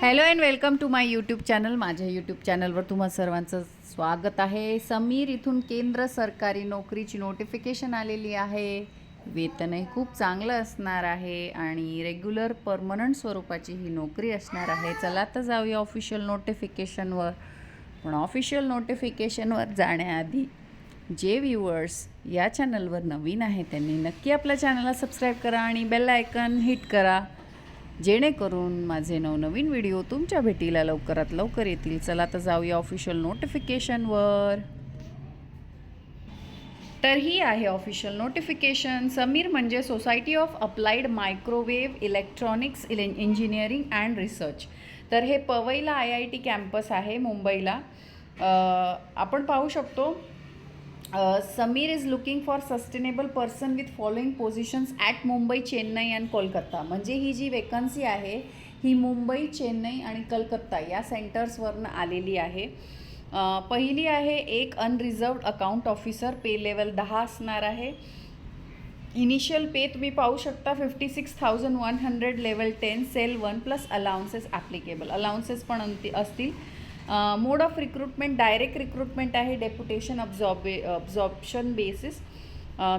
Hello and welcome to my YouTube channel माझ्या YouTube चॅनलवर तुम्हा सर्वांचं स्वागत आहे. समीर इथून केंद्र सरकारी नोकरीची नोटिफिकेशन आलेली आहे. वेतनही खूप चांगलं असणार आहे आणि रेग्युलर परमनंट स्वरूपाची ही नोकरी असणार आहे. चला तर जाऊया ऑफिशियल नोटिफिकेशनवर पण ऑफिशियल नोटिफिकेशनवर जाण्याआधी जे व्ह्यूअर्स या चॅनलवर नवीन आहे त्यांनी नक्की आपल्या चॅनलला सबस्क्राईब करा आणि बेल आयकन हिट करा. जेणेकरून माझे नवनवीन व्हिडिओ तुमच्या भेटीला लवकरात लवकर येतील. चला तर जाऊया ऑफिशियल नोटिफिकेशनवर तर ही आहे ऑफिशियल नोटिफिकेशन समीर म्हणजे Society of Applied Microwave Electronics इले इंजिनिअरिंग अँड रिसर्च तर हे पवईला आय आय टी कॅम्पस आहे मुंबईला. आपण पाहू शकतो SAMEER is looking for sustainable person with following positions at Mumbai Chennai and Kolkata. म्हणजे ही जी वेकन्सी आहे ही मुंबई चेन्नई आणि कलकत्ता या सेंटर्सवरनं आलेली आहे. पहिली आहे एक unreserved account officer pay level दहा असणार आहे. इनिशियल पे तुम्ही पाहू शकता fifty six thousand one hundred level ten cell one plus allowances applicable allowances पण अंती असतील. Mode of recruitment direct recruitment आहे deputation absorb absorption basis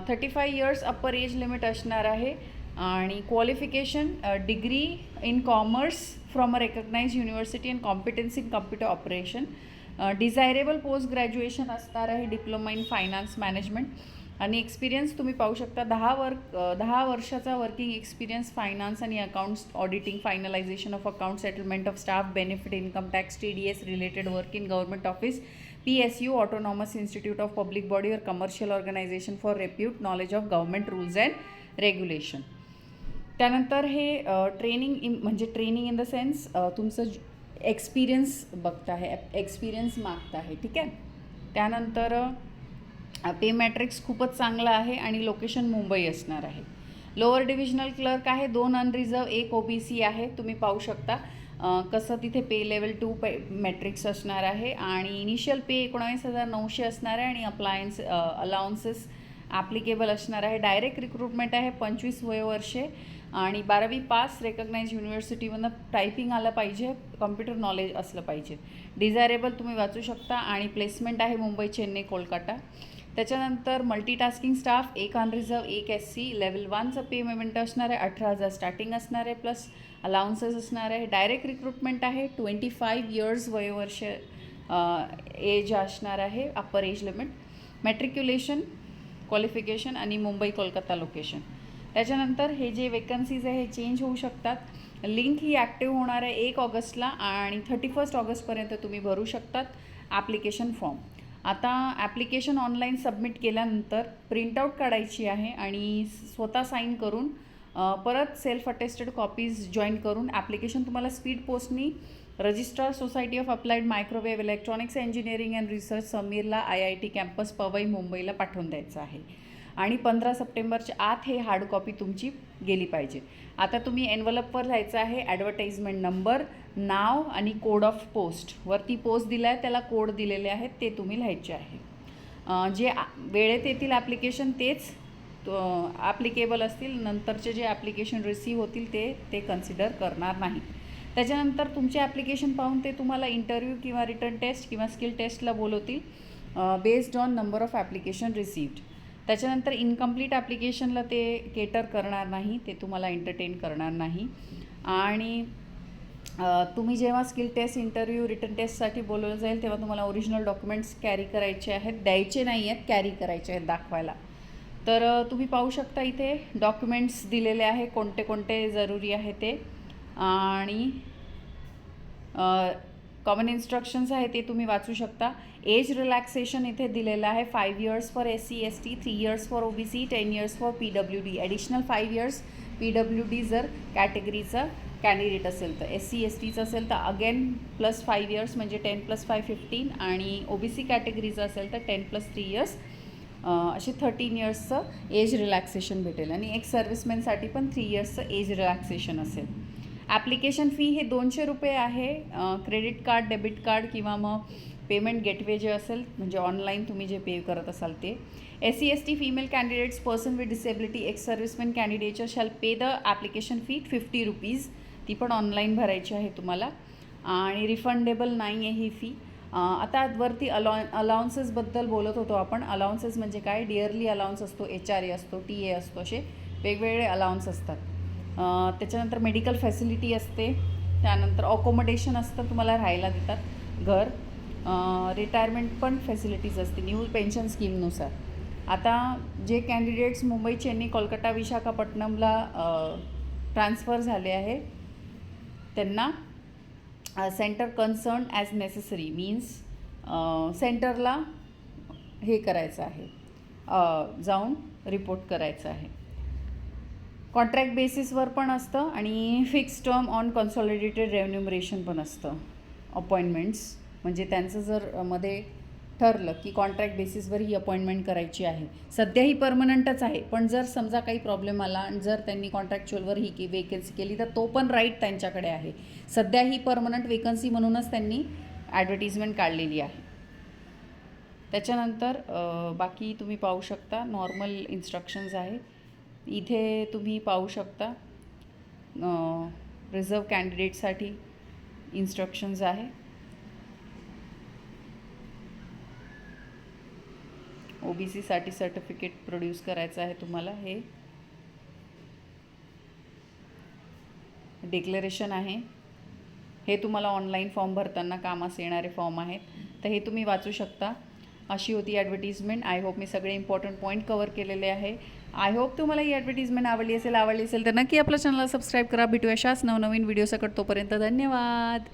thirty five years upper age limit असणार आहे. आणि qualification degree in commerce from a recognize university and competence in computer operation desirable post graduation असणार आहे diploma in finance management आणि experience तुम्ही पाहू शकता. दहा वर्क दहा वर्षाचा वर्किंग एक्सपिरियन्स फायनान्स आणि accounts auditing finalisation of account settlement of staff benefit income tax T D S related work in government office P S U autonomous institute of public body और commercial organisation for repute knowledge of government rules and regulation त्यानंतर हे training in म्हणजे training in the sense तुमचं experience बघत आहे experience मागत आहे ठीक आहे? त्यानंतर पे मॅट्रिक्स खूपच चांगला आहे आणि लोकेशन मुंबई असणार आहे. लोअर डिव्हिजनल क्लर्क आहे दोन अनरिझर्व एक ओ बी सी आहे तुम्ही पाहू शकता. कसं तिथे pay level two pay matrix असणार आहे आणि इनिशियल पे एकोणावीस हजार नऊशे असणार आहे आणि अप्लायन्स अलाउन्सेस ॲप्लिकेबल असणार आहे. डायरेक्ट रिक्रुटमेंट आहे पंचवीस वयोवर्षे आणि बारावी पास रेकग्नाइज युनिव्हर्सिटीमधनं टायपिंग आलं पाहिजे कम्प्युटर नॉलेज असलं पाहिजे. डिझायरेबल तुम्ही वाचू शकता आणि प्लेसमेंट आहे मुंबई चेन्नई कोलकाता. त्याच्यानंतर मल्टीटास्किंग स्टाफ एक अनरिझर्व एक एस सी लेवल वनचं पेमेंट असणार आहे अठरा हजार स्टार्टिंग असणार आहे प्लस अलाउन्सेस असणार आहे. डायरेक्ट रिक्रुटमेंट आहे ट्वेंटी फाईव्ह इयर्स वयोवर्ष एज असणार आहे upper age limit matriculation qualification आणि मुंबई कोलकाता लोकेशन त्याच्यानंतर हे जे वेकन्सीज आहे हे चेंज होऊ शकतात. लिंक ही ॲक्टिव्ह होणार आहे एक ऑगस्टला आणि थर्टी फर्स्ट ऑगस्टपर्यंत तुम्ही भरू शकतात ॲप्लिकेशन फॉर्म आता ॲप्लिकेशन ऑनलाईन सबमिट केल्यानंतर प्रिंटआउट काढायची आहे आणि स्वतः साईन करून परत सेल्फ अटेस्टेड कॉपीज जॉईन करून ॲप्लिकेशन तुम्हाला speed पोस्टनी registrar Society of Applied Microwave Electronics Engineering and Research समीरला I I T campus Powai मुंबईला पाठवून द्यायचं आहे. आणि पंधरा सप्टेंबरच्या आत हे हार्ड कॉपी तुमची गेली पाहिजे. आता तुम्ही एनवलपवर लिहायचं आहे ॲडव्हर्टाईजमेंट नंबर नाव आणि कोड ऑफ पोस्ट वरती पोस्ट दिला आहे त्याला कोड दिलेले आहेत ते तुम्ही लिहायचे आहे. जे वेळेत येतील ॲप्लिकेशन तेच ॲप्लिकेबल असतील नंतरचे जे ॲप्लिकेशन रिसीव्ह होतील ते ते कन्सिडर करणार नाही. त्याच्यानंतर तुमचे ॲप्लिकेशन पाहून ते तुम्हाला इंटरव्ह्यू किंवा रिटर्न टेस्ट किंवा स्किल टेस्टला बोलवतील based on number of application received त्याच्यानंतर इनकम्प्लीट ॲप्लिकेशनला ते केटर करणार नाही ते तुम्हाला एंटरटेन करणार नाही. आणि तुम्ही जेव्हा स्किल टेस्ट इंटरव्ह्यू रिटर्न टेस्टसाठी बोलवलं जाईल तेव्हा तुम्हाला ओरिजिनल डॉक्युमेंट्स कॅरी करायचे आहेत द्यायचे नाही आहेत कॅरी करायचे आहेत दाखवायला. तर तुम्ही पाहू शकता इथे डॉक्युमेंट्स दिलेले आहे कोणते कोणते जरुरी आहे ते. आणि कॉमन इन्स्ट्रक्शन्स आहे ते तुम्ही वाचू शकता. एज रिलॅक्सेशन इथे दिलेलं आहे. Five years for S C S T three years for O B C ten years for P W D additional five years P W D जर कॅटेगरीचं कॅन्डिडेट असेल तर एस सी एस टीचं असेल तर अगेन प्लस फाईव्ह इयर्स म्हणजे ten plus five fifteen आणि O B C कॅटेगरीचं असेल तर टेन प्लस थ्री इयर्स असे थर्टीन इयर्सचं एज रिलॅक्सेशन भेटेल. आणि एक सर्व्हिसमॅनसाठी पण थ्री इयर्सचं एज रिलॅक्सेशन असेल. ॲप्लिकेशन फी हे दोनशे रुपये आहे. क्रेडिट कार्ड डेबिट कार्ड किंवा मग पेमेंट गेटवे जे असेल म्हणजे ऑनलाईन तुम्ही जे पे करत असाल ते. S C S T female candidates person with disability ex serviceman कॅन्डिडेटच्या shall pay the application fee fifty rupees ती पण ऑनलाईन भरायची आहे तुम्हाला. आणि रिफंडेबल नाही आहे ही फी आता वरती अलॉ अलाउन्सेसबद्दल बोलत होतो आपण. अलाउन्सेस म्हणजे काय? डिअरली अलाउन्स असतो एच आर ए असतो टी ए असतो असे. वेगवेगळे अलाउन्स असतात. त्याच्यानंतर मेडिकल फॅसिलिटी असते. त्यानंतर अकोमोडेशन असतं तुम्हाला राहायला देतात घर. रिटायरमेंट पण फॅसिलिटीज असते न्यू पेन्शन स्कीमनुसार आता जे कॅन्डिडेट्स मुंबई चेन्नई कोलकाता विशाखापट्टणमला ट्रान्सफर झाले आहे त्यांना centre concern as necessary means सेंटरला हे करायचं आहे. जाऊन रिपोर्ट करायचं आहे. कॉन्ट्रॅक्ट बेसिसवर पण असतं आणि fix term on consolidated remuneration पण असतं. अपॉइंटमेंट्स. म्हणजे त्यांचं जर मध्ये ठरलं की कॉन्ट्रॅक्ट बेसिसवर ही अपॉइंटमेंट करायची आहे. सध्या ही परमनंटच आहे. पण जर समजा काही प्रॉब्लेम आला आणि जर त्यांनी कॉन्ट्रॅक्च्युअलवर ही की वेकन्सी केली तर तो पण राईट त्यांच्याकडे आहे. सध्या ही परमनंट वेकन्सी म्हणूनच त्यांनी ॲडव्हर्टिजमेंट काढलेली आहे. त्याच्यानंतर बाकी तुम्ही पाहू शकता. नॉर्मल इन्स्ट्रक्शन्स आहे. इथे तुम्ही पाहू शकता रिझर्व कॅन्डिडेटसाठी इन्स्ट्रक्शन्स आहे. ओ बी सीसाठी सर्टिफिकेट प्रोड्यूस करायचं आहे तुम्हाला हे. डिक्लेरेशन आहे. हे तुम्हाला ऑनलाईन फॉर्म भरताना कामास येणारे फॉर्म आहेत. तर हे तुम्ही वाचू शकता. अशी होती ॲडव्हर्टिजमेंट आय होप मी सगळे इम्पॉर्टंट पॉईंट कवर केलेले आहे. आय होप तुम्हाला ही ॲडव्हर्टिजमेंट आवडली असेल आवडली असेल तर नक्की आपल्या चॅनलला सबस्क्राईब करा. भेटू अशाच नवनवीन व्हिडिओ सकट तोपर्यंत धन्यवाद.